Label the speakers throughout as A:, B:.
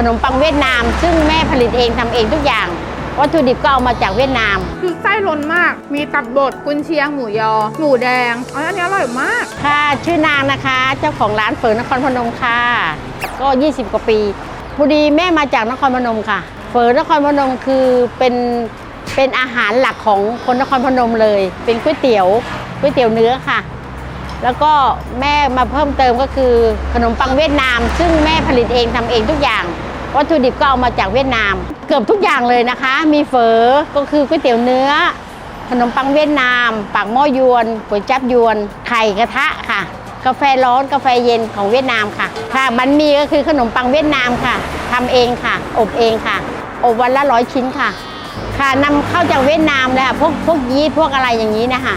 A: ขนมปังเวียดนาม ซึ่งแม่ผลิตเองทำเองทุกอย่าง วัตถุดิบก็เอามาจากเวียดนาม
B: คือไส้ล้นมาก มีตับบดกุนเชียงหมูยอ หมูแดงอ๋ออันนี้อร่อยมาก
A: ค่ะชื่อนางนะคะ เจ้าของร้านเฝอนครพนมค่ะ ก็ 20 กว่าปีพอดีแม่มาจากนครพนมค่ะ เฝอนครพนมคือเป็นเป็นอาหารหลักของคนนครพนมเลย เป็นก๋วยเตี๋ยวก๋วยเตี๋ยวเนื้อค่ะ แล้วก็แม่มาเพิ่มเติมก็คือขนมปังเวียดนาม ซึ่งแม่ผลิตเองทำเองทุกอย่าง วัตถุดิบก็เอามาจากเวียดนาม เกือบทุกอย่างเลยนะคะ มีเฝอก็คือก๋วยเตี๋ยวเนื้อ ขนมปังเวียดนาม ปากหม้อยวนก๋วยจับยวน ไข่กระทะค่ะ กาแฟร้อนกาแฟเย็นของเวียดนามค่ะ ค่ะบันมีก็คือขนมปังเวียดนามค่ะทำเองค่ะ อบเองค่ะ อบวันละร้อยชิ้นค่ะ ค่ะนำเข้าจากเวียดนามเลยค่ะพวกพวกยีสต์พวกอะไรอย่างนี้นะคะ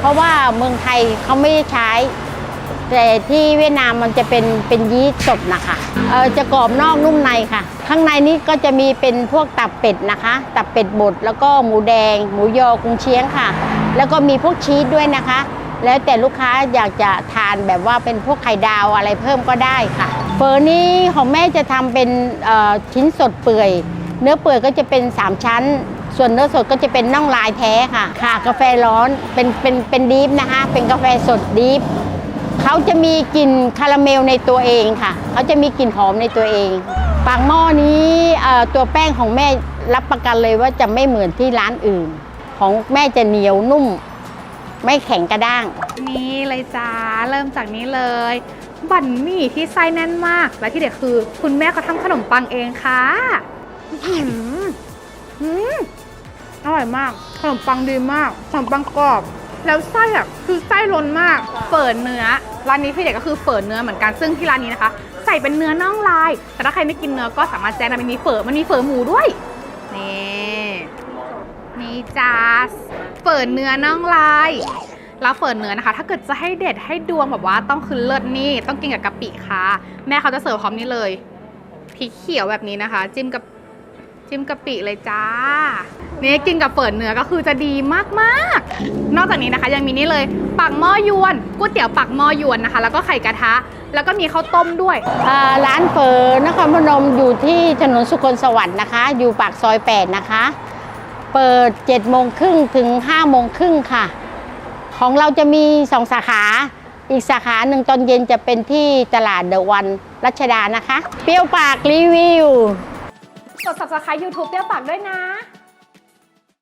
A: เพราะว่าเมืองไทยเขาไม่ได้ใช้ แต่ที่เวียดนามมันจะเป็นเป็นยีสต์สดนะคะ จะกรอบนอกนุ่มในค่ะ ข้างในนี้ก็จะมีเป็นพวกตับเป็ดนะคะ ตับเป็ดบดแล้วก็หมูแดง หมูยอกุ้งเชียงค่ะ แล้วก็มีพวกชีสด้วยนะคะ แล้วแต่ลูกค้าอยากจะทานแบบว่าเป็นพวกไข่ดาวอะไรเพิ่มก็ได้ค่ะ เฟอร์นี้ของแม่จะทำเป็นชิ้นสดเปื่อย เนื้อเปื่อยก็จะเป็น 3 ชั้น ส่วนเนื้อสดก็จะเป็นน่องลายแท้ค่ะ ค่ะกาแฟร้อนเป็นเป็นเป็นดีฟนะคะ เป็นกาแฟสดดีฟ เขาจะมีกลิ่นคาราเมลในตัวเองค่ะ เขาจะมีกลิ่นหอมในตัวเอง ปากหม้อนี้ตัวแป้งของแม่รับประกันเลยว่าจะไม่เหมือนที่ร้านอื่น ของแม่จะเหนียวนุ่ม ไม่แข็งกระด้าง
B: นี่เลยจ้าเริ่มจากนี้เลยบั่นหมี่ที่ไส้แน่นมาก และที่เด็ดคือ คุณแม่เขาทำขนมปังเองค่ะอืมอร่อยมาก ขนมปังดีมาก ขนมปังกรอบ แล้วไส้อะคือไส้ล้นมากเฝอเนื้อร้านนี้ที่เด็ดก็คือเฝอเนื้อเหมือนกันซึ่งที่ร้านนี้นะคะ ใส่เป็นเนื้อน่องลาย แต่ถ้าใครไม่กินเนื้อก็สามารถแจ้งได้มันมีเฝอมันมีเฝอหมูด้วยนี่นี่จ้าเฝอเนื้อน่องลายแล้วเฝอเนื้อนะคะ ถ้าเกิดจะให้เด็ดให้ดวงแบบว่าต้องคือเลิศนี่ต้องกินกับกะปิค่ะ แม่เขาจะเสิร์ฟพร้อมนี่เลยพริกเขียวแบบนี้นะคะ จิ้มกับ จิ้มกะปิเลยจ้านี่กินกับเฝอเนื้อก็คือจะดีมากๆ นอกจากนี้นะคะยังมีนี่เลยปักหม้อยวนก๋วยเตี๋ยวปักหม้อยวนนะคะ แล้วก็ไข่กระทะ แล้วก็มีข้าวต้มด้วย
A: ร้านเฝอนครพนมอยู่ที่ถนนสุคนสวัสดิ์นะคะ อยู่ปากซอย8นะคะ เปิด7โมงครึ่งถึง5โมงครึ่งค่ะ ของเราจะมี2สาขาอีกสาขาหนึ่งตอนเย็นจะเป็นที่ตลาดเดอะวันรัชดานะคะ เปรี้ยวปากรีวิว
B: กด subscribe YouTube เปรี้ยวปากด้วยนะ